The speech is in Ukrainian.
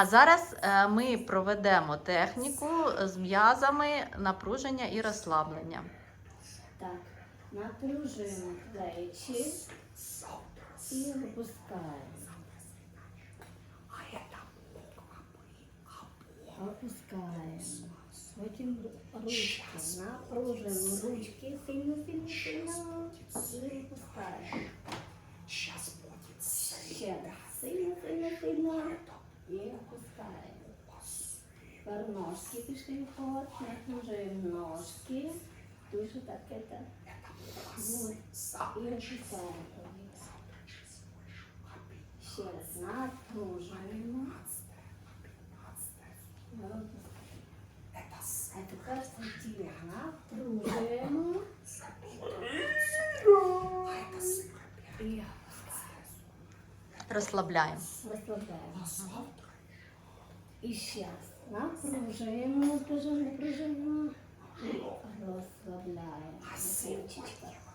А зараз е, ми проведемо техніку з м'язами напруження і розслаблення. Так, напружуємо плечі і випускаємо. Опускаємо. Потім ручки. Напружуємо ручки сильно, сильно, сильно. І випускаємо. Ще. Сильно, сильно, сильно. І опускаємо. Тепер ножки пішли в ход. Напружуємо ножки. Дуже таке так. Вот. І опускаємо. Ще раз напружуємо. А тепер тіло напружуємо. Расслабляем. Расслабляем. И сейчас, ще раз. Напружуємо, напружуємо, расслабляем. Розслабляємо.